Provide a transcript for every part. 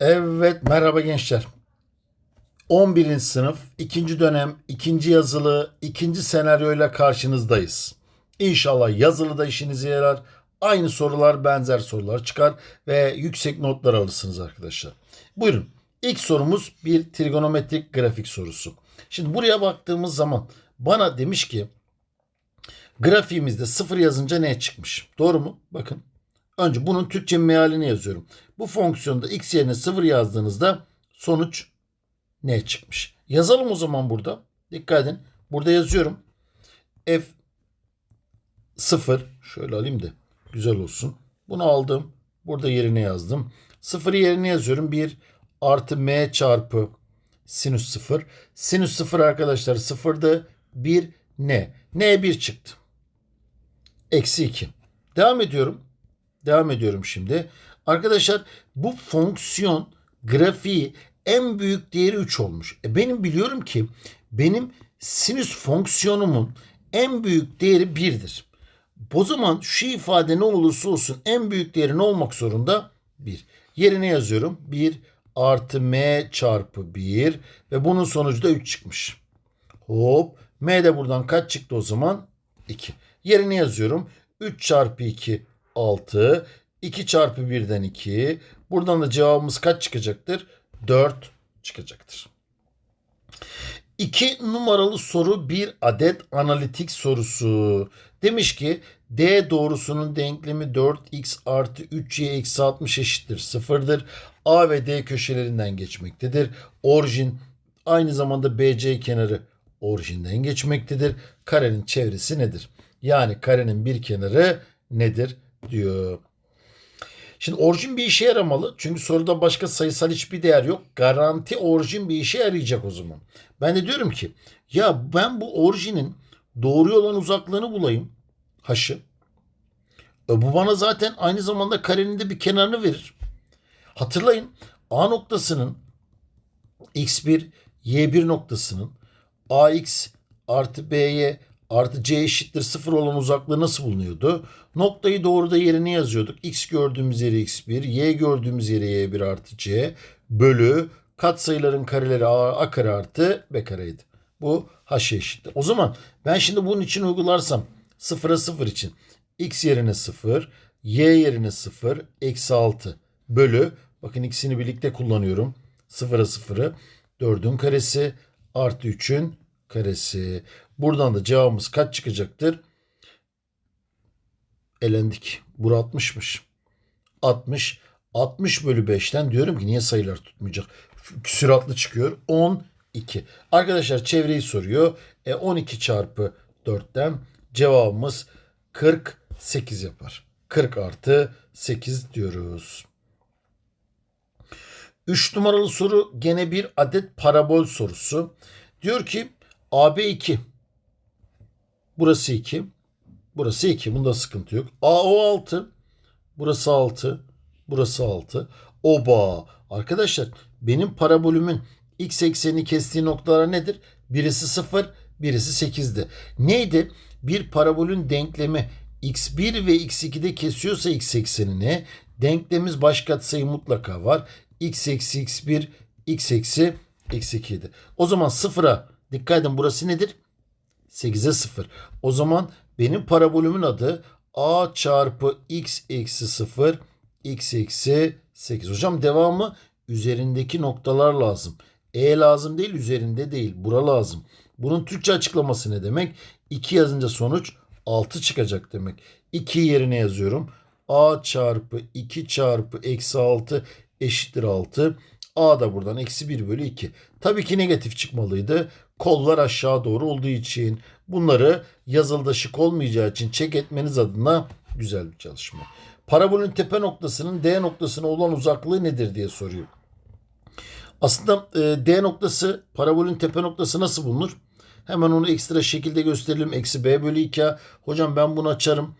Evet merhaba gençler. 11. sınıf 2. dönem 2. yazılı 2. senaryoyla karşınızdayız. İnşallah yazılı da işinize yarar. Aynı sorular benzer sorular çıkar ve yüksek notlar alırsınız arkadaşlar. Buyurun. İlk sorumuz bir trigonometrik grafik sorusu. Şimdi buraya baktığımız zaman bana demiş ki grafiğimizde sıfır yazınca ne çıkmış? Doğru mu? Bakın. Önce bunun Türkçe mealini yazıyorum. Bu fonksiyonda x yerine 0 yazdığınızda sonuç ne çıkmış? Yazalım o zaman burada. Dikkat edin. Burada yazıyorum. F 0 şöyle alayım da güzel olsun. Bunu aldım. Burada yerine yazdım. 0'ı yerine yazıyorum. 1 artı m çarpı sinüs 0. Sinüs 0 arkadaşlar 0'dı. 1 n. n 1 çıktı. Eksi 2. Devam ediyorum. Devam ediyorum şimdi. Arkadaşlar bu fonksiyon grafiği en büyük değeri 3 olmuş. E benim biliyorum ki benim sinüs fonksiyonumun en büyük değeri 1'dir. O zaman şu ifade ne olursa olsun en büyük değeri ne olmak zorunda? 1. Yerine yazıyorum. 1 artı m çarpı 1 ve bunun sonucu da 3 çıkmış. Hop. M de buradan kaç çıktı o zaman? 2. Yerine yazıyorum. 3 çarpı 2 6. 2 çarpı 1'den 2. Buradan da cevabımız kaç çıkacaktır? 4 çıkacaktır. 2 numaralı soru bir adet analitik sorusu. Demiş ki D doğrusunun denklemi 4x artı 3y eksi 60 eşittir sıfırdır. A ve D köşelerinden geçmektedir. Orijin aynı zamanda BC kenarı orijinden geçmektedir. Karenin çevresi nedir? Yani karenin bir kenarı nedir diyor. Şimdi orijin bir işe yaramalı. Çünkü soruda başka sayısal hiçbir değer yok. Garanti orijin bir işe yarayacak o zaman. Ben de diyorum ki ya ben bu orijinin doğru olan uzaklığını bulayım. Haşı. E bu bana zaten aynı zamanda karenin de bir kenarını verir. Hatırlayın A noktasının x1 y1 noktasının ax artı by artı c eşittir 0 olan uzaklığı nasıl bulunuyordu? Noktayı doğruda yerine yazıyorduk. x gördüğümüz yere x1, y gördüğümüz yere y1 artı c bölü katsayıların kareleri a, a kare artı b kareydi. Bu h eşittir. O zaman ben şimdi bunun için uygularsam 0'a 0 için x yerine 0, y yerine 0, eksi 6 bölü bakın ikisini birlikte kullanıyorum. 0'a 0'ı 4'ün karesi artı 3'ün karesi. Buradan da cevabımız kaç çıkacaktır? Elendik. Bura 60'mış. 60. 60 bölü 5'ten diyorum ki niye sayılar tutmayacak? Süratli çıkıyor. 12. Arkadaşlar çevreyi soruyor. E 12 çarpı 4'ten cevabımız 48 yapar. 40 artı 8 diyoruz. 3 numaralı soru gene bir adet parabol sorusu. Diyor ki AB 2. Burası 2. Burası 2. Bunda sıkıntı yok. AO 6. Burası 6. Burası 6. Oba. Arkadaşlar benim parabolümün x eksenini kestiği noktalar nedir? Birisi 0, birisi 8'di. Neydi? Bir parabolün denklemi x1 ve x2'de kesiyorsa x eksenini denklemimiz baş katsayı mutlaka var. x eksi x1, x eksi x2 idi. O zaman sıfıra dikkat edin burası nedir? 8'e 0. O zaman benim parabolümün adı a çarpı x eksi 0 x eksi 8. Hocam devamı üzerindeki noktalar lazım. E lazım değil üzerinde değil. Bura lazım. Bunun Türkçe açıklaması ne demek? 2 yazınca sonuç 6 çıkacak demek. 2 yerine yazıyorum. a çarpı 2 çarpı eksi 6 eşittir 6. A da buradan eksi 1 bölü 2. Tabii ki negatif çıkmalıydı. Kollar aşağı doğru olduğu için bunları yazılıda şık olmayacağı için çek etmeniz adına güzel bir çalışma. Parabolün tepe noktasının D noktasına olan uzaklığı nedir diye soruyor. Aslında e, D noktası parabolün tepe noktası nasıl bulunur? Hemen onu ekstra şekilde gösterelim. Eksi B bölü 2 Hocam ben bunu açarım.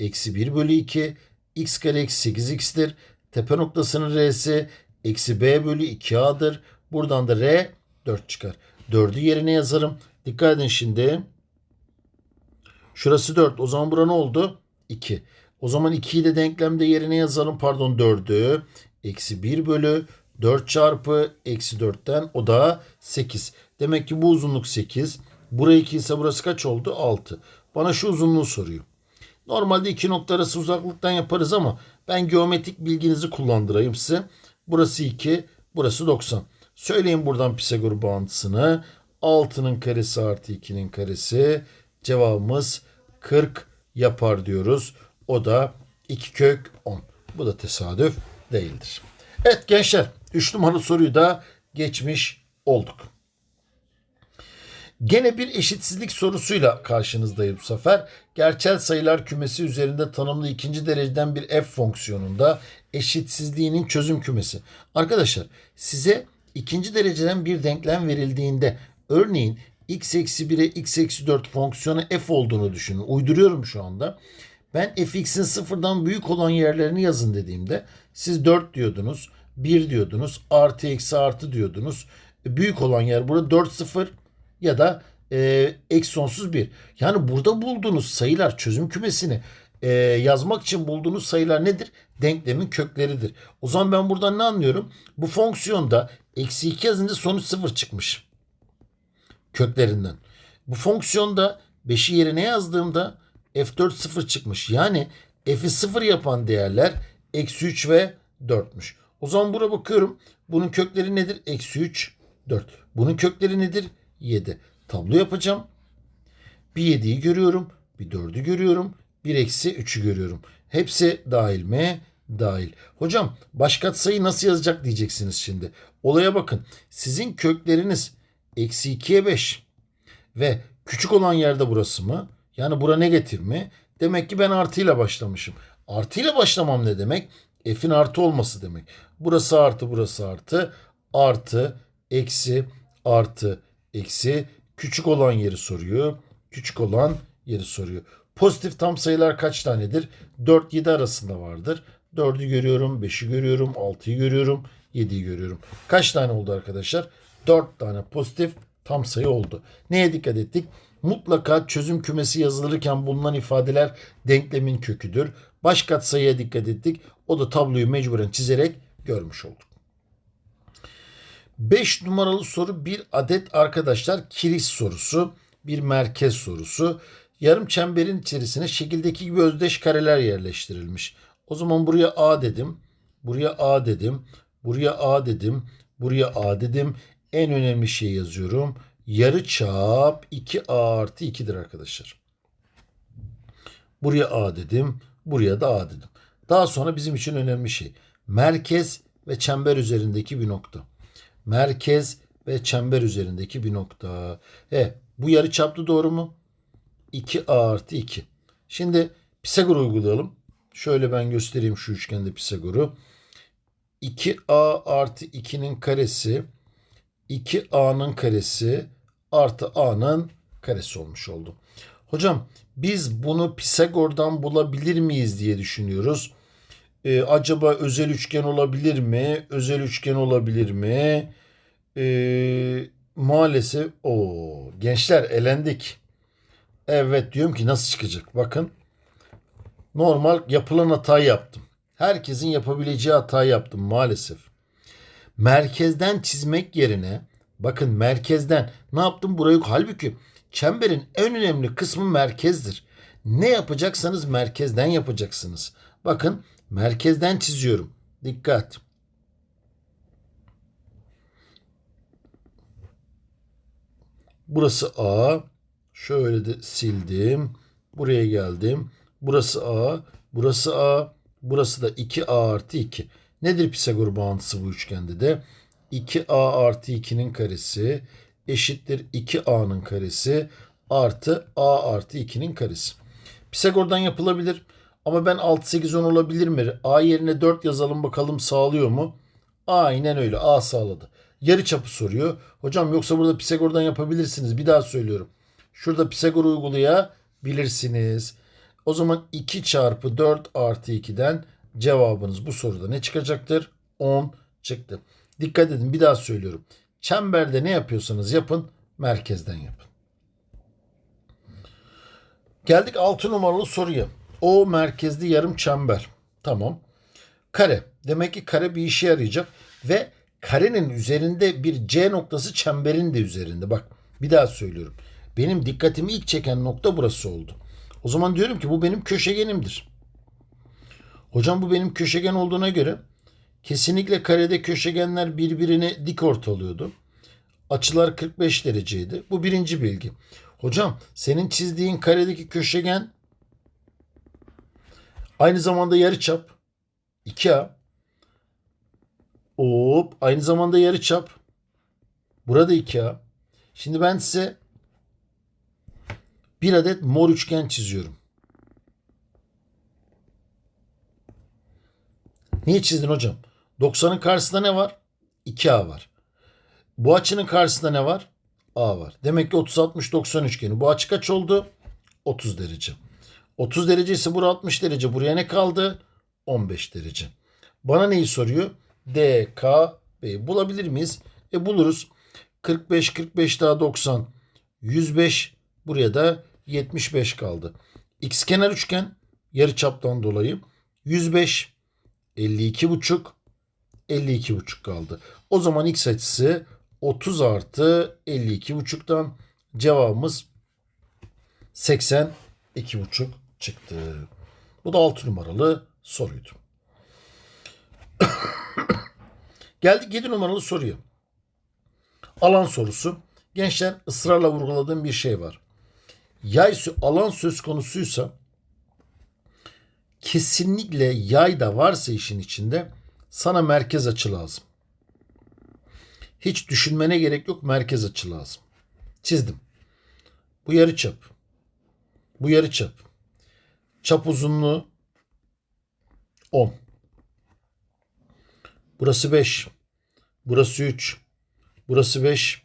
Eksi 1 bölü 2. X kare eksi 8x'tir. Tepe noktasının R'si eksi B bölü 2A'dır. Buradan da R 4 çıkar. 4'ü yerine yazarım. Dikkat edin şimdi. Şurası 4. O zaman bura ne oldu? 2. O zaman 2'yi de denklemde yerine yazalım. Pardon 4'ü. Eksi 1 bölü 4 çarpı eksi 4'ten o da 8. Demek ki bu uzunluk 8. Buraya 2 ise burası kaç oldu? 6. Bana şu uzunluğu soruyor. Normalde iki nokta arası uzaklıktan yaparız ama ben geometrik bilginizi kullandırayım size. Burası 2, burası 90. Söyleyin buradan Pisagor bağıntısını. 6'nın karesi artı 2'nin karesi. Cevabımız 40 yapar diyoruz. O da 2 kök 10. Bu da tesadüf değildir. Evet gençler 3 numaralı soruyu da geçmiş olduk. Gene bir eşitsizlik sorusuyla karşınızdayım bu sefer. Gerçel sayılar kümesi üzerinde tanımlı ikinci dereceden bir f fonksiyonunda eşitsizliğinin çözüm kümesi. Arkadaşlar size ikinci dereceden bir denklem verildiğinde örneğin x eksi 1'e x eksi 4 fonksiyonu f olduğunu düşünün. Uyduruyorum şu anda. Ben fx'in sıfırdan büyük olan yerlerini yazın dediğimde siz 4 diyordunuz, 1 diyordunuz, artı eksi artı diyordunuz. Büyük olan yer burada 4 sıfır ya da e, eksi sonsuz 1. Yani burada bulduğunuz sayılar çözüm kümesini e, yazmak için bulduğunuz sayılar nedir? Denklemin kökleridir. O zaman ben buradan ne anlıyorum? Bu fonksiyonda eksi 2 yazınca sonuç 0 çıkmış. Köklerinden. Bu fonksiyonda 5'i yerine yazdığımda f4 0 çıkmış. Yani f'i 0 yapan değerler eksi 3 ve 4'müş. O zaman buraya bakıyorum. Bunun kökleri nedir? Eksi 3, 4. Bunun kökleri nedir? 7. Tablo yapacağım. Bir 7'yi görüyorum. Bir 4'ü görüyorum. Bir eksi 3'ü görüyorum. Hepsi dahil mi? Dahil. Hocam baş katsayı nasıl yazacak diyeceksiniz şimdi. Olaya bakın. Sizin kökleriniz eksi 2'ye 5 ve küçük olan yerde burası mı? Yani bura negatif mi? Demek ki ben artıyla başlamışım. Artıyla başlamam ne demek? F'in artı olması demek. Burası artı burası artı. Artı eksi artı eksi küçük olan yeri soruyor. Küçük olan yeri soruyor. Pozitif tam sayılar kaç tanedir? 4-7 arasında vardır. 4'ü görüyorum, 5'i görüyorum, 6'yı görüyorum, 7'yi görüyorum. Kaç tane oldu arkadaşlar? 4 tane pozitif tam sayı oldu. Neye dikkat ettik? Mutlaka çözüm kümesi yazılırken bulunan ifadeler denklemin köküdür. Baş katsayıya dikkat ettik. O da tabloyu mecburen çizerek görmüş olduk. 5 numaralı soru bir adet arkadaşlar kiriş sorusu. Bir merkez sorusu. Yarım çemberin içerisine şekildeki gibi özdeş kareler yerleştirilmiş. O zaman buraya A dedim. Buraya A dedim. Buraya A dedim. Buraya A dedim. En önemli şey yazıyorum. Yarı çap 2A artı 2'dir arkadaşlar. Buraya A dedim. Buraya da A dedim. Daha sonra bizim için önemli şey. Merkez ve çember üzerindeki bir nokta. Merkez ve çember üzerindeki bir nokta. E, bu yarı çaplı doğru mu? 2A artı 2. Şimdi Pisagor uygulayalım. Şöyle ben göstereyim şu üçgende Pisagor'u. 2A artı 2'nin karesi 2A'nın karesi artı A'nın karesi olmuş oldu. Hocam biz bunu Pisagor'dan bulabilir miyiz diye düşünüyoruz. Ee, acaba özel üçgen olabilir mi? Özel üçgen olabilir mi? Ee, maalesef o gençler elendik. Evet diyorum ki nasıl çıkacak? Bakın normal yapılan hatayı yaptım. Herkesin yapabileceği hatayı yaptım maalesef. Merkezden çizmek yerine bakın merkezden ne yaptım burayı halbuki çemberin en önemli kısmı merkezdir. Ne yapacaksanız merkezden yapacaksınız. Bakın merkezden çiziyorum. Dikkat. Burası A. Şöyle de sildim. Buraya geldim. Burası A. Burası A. Burası da 2A artı 2. Nedir Pisagor bağıntısı bu üçgende de? 2A artı 2'nin karesi eşittir 2A'nın karesi artı A artı 2'nin karesi. Pisagor'dan yapılabilir. Ama ben 6, 8, 10 olabilir mi? A yerine 4 yazalım bakalım sağlıyor mu? Aynen öyle. A sağladı. Yarı çapı soruyor. Hocam yoksa burada Pisagor'dan yapabilirsiniz. Bir daha söylüyorum. Şurada Pisagor uygulayabilirsiniz. O zaman 2 çarpı 4 artı 2'den cevabınız bu soruda ne çıkacaktır? 10 çıktı. Dikkat edin bir daha söylüyorum. Çemberde ne yapıyorsanız yapın merkezden yapın. Geldik 6 numaralı soruya. O merkezli yarım çember. Tamam. Kare. Demek ki kare bir işe yarayacak ve karenin üzerinde bir C noktası çemberin de üzerinde. Bak bir daha söylüyorum. Benim dikkatimi ilk çeken nokta burası oldu. O zaman diyorum ki bu benim köşegenimdir. Hocam bu benim köşegen olduğuna göre kesinlikle karede köşegenler birbirini dik ortalıyordu. Açılar 45 dereceydi. Bu birinci bilgi. Hocam senin çizdiğin karedeki köşegen aynı zamanda yarıçap 2A. Hop aynı zamanda yarıçap. Burada 2A. Şimdi ben size bir adet mor üçgen çiziyorum. Niye çizdin hocam? 90'ın karşısında ne var? 2A var. Bu açının karşısında ne var? A var. Demek ki 30 60 90 üçgeni. Bu açı kaç oldu? 30 derece. 30 derece ise bura 60 derece. Buraya ne kaldı? 15 derece. Bana neyi soruyor? D, K, B. Bulabilir miyiz? E buluruz. 45 45 daha 90 105 buraya da 75 kaldı. X kenar üçgen yarı çaptan dolayı 105 52 buçuk 52 buçuk kaldı. O zaman x açısı 30 artı 52 buçuktan cevabımız 82 buçuk çıktı. Bu da 6 numaralı soruydu. Geldik 7 numaralı soruya. Alan sorusu. Gençler ısrarla vurguladığım bir şey var. Yay alan söz konusuysa kesinlikle yay da varsa işin içinde sana merkez açı lazım. Hiç düşünmene gerek yok merkez açı lazım. Çizdim. Bu yarı çap. Bu yarı çap. Çap uzunluğu 10. Burası 5. Burası 3. Burası 5.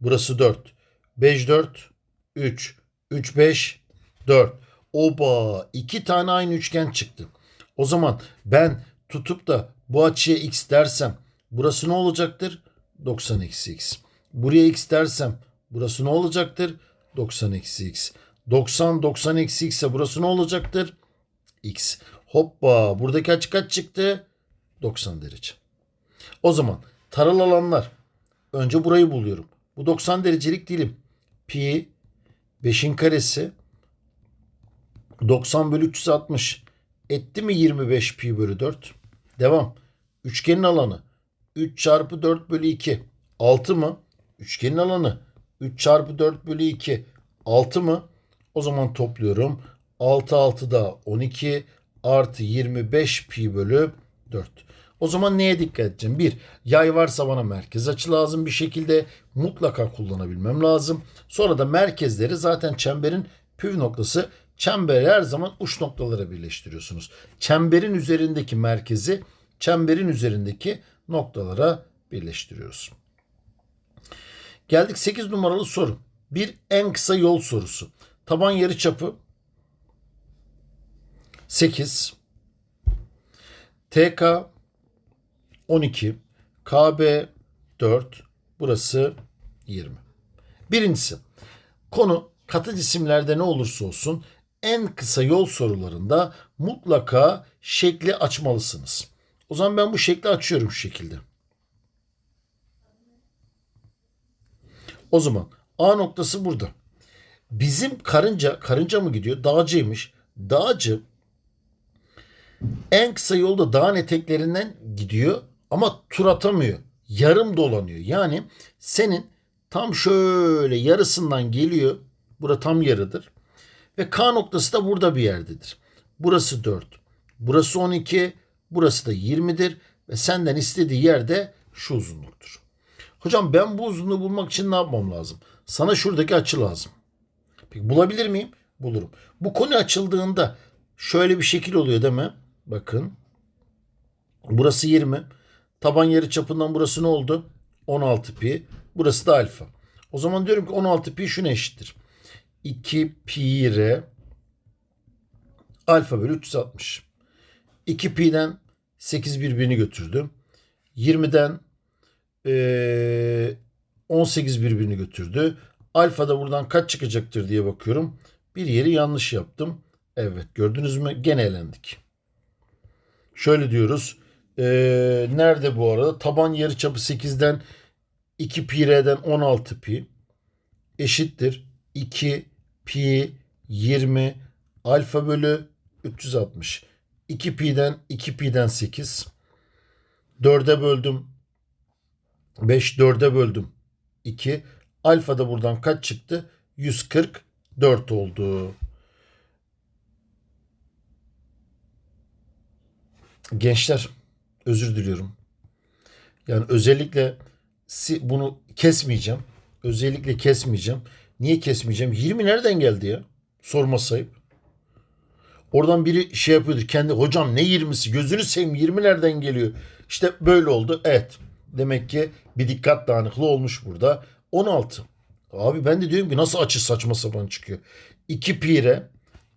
Burası 4. 5 4 3 3 5 4. Oba iki tane aynı üçgen çıktı. O zaman ben tutup da bu açıya x dersem burası ne olacaktır? 90 eksi x. Buraya x dersem burası ne olacaktır? 90 eksi x. 90 90 eksi x ise burası ne olacaktır? x. Hoppa buradaki açı kaç çıktı? 90 derece. O zaman taral alanlar önce burayı buluyorum. Bu 90 derecelik dilim. Pi 5'in karesi 90 bölü 360 etti mi 25 pi bölü 4? Devam. Üçgenin alanı 3 çarpı 4 bölü 2 6 mı? Üçgenin alanı 3 çarpı 4 bölü 2 6 mı? O zaman topluyorum. 6 6 da 12 artı 25 pi bölü 4. O zaman neye dikkat edeceğim? Bir, yay varsa bana merkez açı lazım bir şekilde mutlaka kullanabilmem lazım. Sonra da merkezleri zaten çemberin püf noktası çemberi her zaman uç noktalara birleştiriyorsunuz. Çemberin üzerindeki merkezi çemberin üzerindeki noktalara birleştiriyoruz. Geldik 8 numaralı soru. Bir en kısa yol sorusu. Taban yarı çapı 8 TK 12 KB 4 burası 20. Birincisi konu katı cisimlerde ne olursa olsun en kısa yol sorularında mutlaka şekli açmalısınız. O zaman ben bu şekli açıyorum şu şekilde. O zaman A noktası burada. Bizim karınca, karınca mı gidiyor? Dağcıymış. Dağcı en kısa yolda dağın eteklerinden gidiyor ama tur atamıyor. Yarım dolanıyor. Yani senin tam şöyle yarısından geliyor. Bura tam yarıdır. Ve K noktası da burada bir yerdedir. Burası 4. Burası 12. Burası da 20'dir. Ve senden istediği yerde şu uzunluktur. Hocam ben bu uzunluğu bulmak için ne yapmam lazım? Sana şuradaki açı lazım. Peki bulabilir miyim? Bulurum. Bu konu açıldığında şöyle bir şekil oluyor değil mi? Bakın. Burası 20. Taban yarı çapından burası ne oldu? 16 pi. Burası da alfa. O zaman diyorum ki 16 pi şuna eşittir. 2 pi r alfa bölü 360. 2 pi'den 8 birbirini götürdü. 20'den e, 18 birbirini götürdü. Alfa da buradan kaç çıkacaktır diye bakıyorum. Bir yeri yanlış yaptım. Evet gördünüz mü? Gene elendik. Şöyle diyoruz. Ee, nerede bu arada? Taban yarıçapı 8'den 2 pi r'den 16 pi eşittir 2 pi 20 alfa bölü 360. 2 pi'den 2 pi'den 8. 4'e böldüm. 5 4'e böldüm. 2. Alfa da buradan kaç çıktı? 144 oldu. Gençler özür diliyorum. Yani özellikle bunu kesmeyeceğim. Özellikle kesmeyeceğim. Niye kesmeyeceğim? 20 nereden geldi ya? Sorma sayıp. Oradan biri şey yapıyordu. Kendi hocam ne 20'si? Gözünü seveyim 20 nereden geliyor? İşte böyle oldu. Evet. Demek ki bir dikkat dağınıklığı olmuş burada. 16. Abi ben de diyorum ki nasıl açı saçma sapan çıkıyor. 2 pire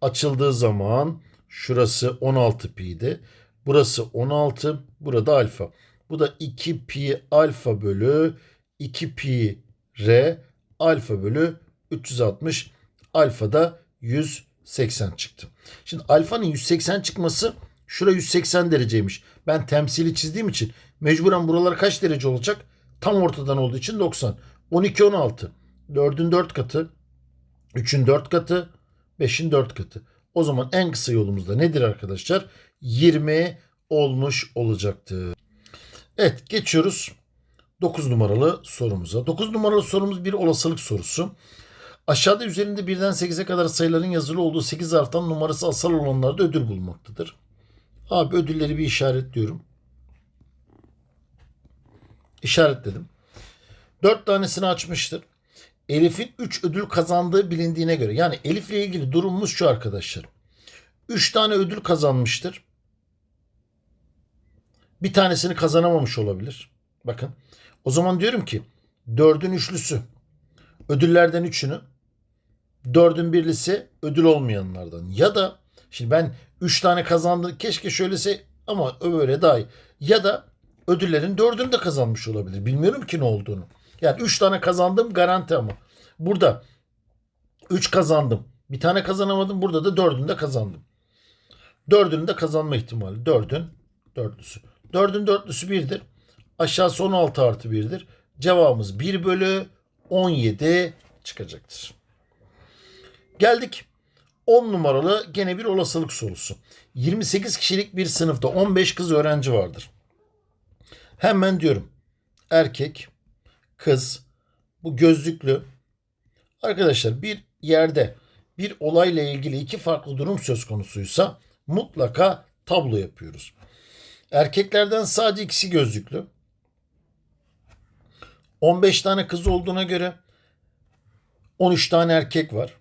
açıldığı zaman şurası 16 pi'di. Burası 16. Burada alfa. Bu da 2 pi alfa bölü 2 pi r alfa bölü 360. Alfa da 180 çıktı. Şimdi alfanın 180 çıkması şura 180 dereceymiş. Ben temsili çizdiğim için mecburen buralar kaç derece olacak? Tam ortadan olduğu için 90. 12 16. 4'ün 4 katı. 3'ün 4 katı. 5'in 4 katı. O zaman en kısa yolumuz da nedir arkadaşlar? 20 olmuş olacaktır. Evet geçiyoruz 9 numaralı sorumuza. 9 numaralı sorumuz bir olasılık sorusu. Aşağıda üzerinde birden 8'e kadar sayıların yazılı olduğu 8 artan numarası asal olanlarda ödül bulmaktadır. Abi ödülleri bir işaretliyorum. İşaretledim. 4 tanesini açmıştır. Elif'in 3 ödül kazandığı bilindiğine göre. Yani Elif'le ilgili durumumuz şu arkadaşlar. 3 tane ödül kazanmıştır. Bir tanesini kazanamamış olabilir. Bakın. O zaman diyorum ki 4'ün üçlüsü ödüllerden üçünü 4'ün birlisi ödül olmayanlardan. Ya da şimdi ben 3 tane kazandı keşke şöylese ama öyle daha iyi. Ya da ödüllerin 4'ünü de kazanmış olabilir. Bilmiyorum ki ne olduğunu. Yani 3 tane kazandım garanti ama. Burada 3 kazandım. Bir tane kazanamadım. Burada da 4'ünü de kazandım. 4'ünü de kazanma ihtimali. 4'ün dörtlüsü. 4'ün dörtlüsü 1'dir. Aşağısı 16 artı 1'dir. Cevabımız 1 bölü 17 çıkacaktır. Geldik 10 numaralı gene bir olasılık sorusu. 28 kişilik bir sınıfta 15 kız öğrenci vardır. Hemen diyorum. Erkek, kız, bu gözlüklü. Arkadaşlar bir yerde bir olayla ilgili iki farklı durum söz konusuysa mutlaka tablo yapıyoruz. Erkeklerden sadece ikisi gözlüklü. 15 tane kız olduğuna göre 13 tane erkek var.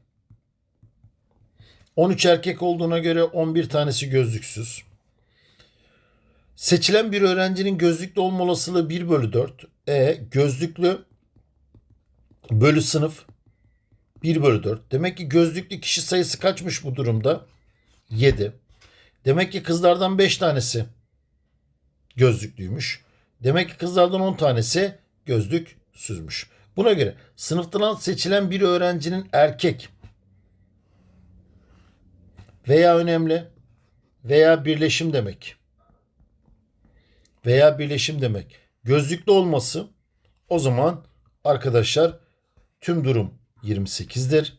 13 erkek olduğuna göre 11 tanesi gözlüksüz. Seçilen bir öğrencinin gözlüklü olma olasılığı 1 bölü 4. E gözlüklü bölü sınıf 1 bölü 4. Demek ki gözlüklü kişi sayısı kaçmış bu durumda? 7. Demek ki kızlardan 5 tanesi gözlüklüymüş. Demek ki kızlardan 10 tanesi gözlük süzmüş. Buna göre sınıftan seçilen bir öğrencinin erkek veya önemli veya birleşim demek. Veya birleşim demek. Gözlüklü olması o zaman arkadaşlar tüm durum 28'dir.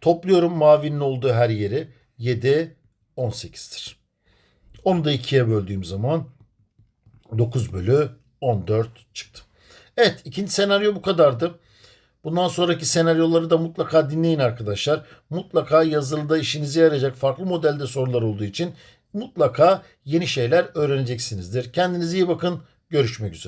Topluyorum mavinin olduğu her yeri 7 18'tir. Onu da 2'ye böldüğüm zaman 9 bölü 14 çıktı. Evet ikinci senaryo bu kadardı. Bundan sonraki senaryoları da mutlaka dinleyin arkadaşlar. Mutlaka yazılıda işinize yarayacak farklı modelde sorular olduğu için mutlaka yeni şeyler öğreneceksinizdir. Kendinize iyi bakın. Görüşmek üzere.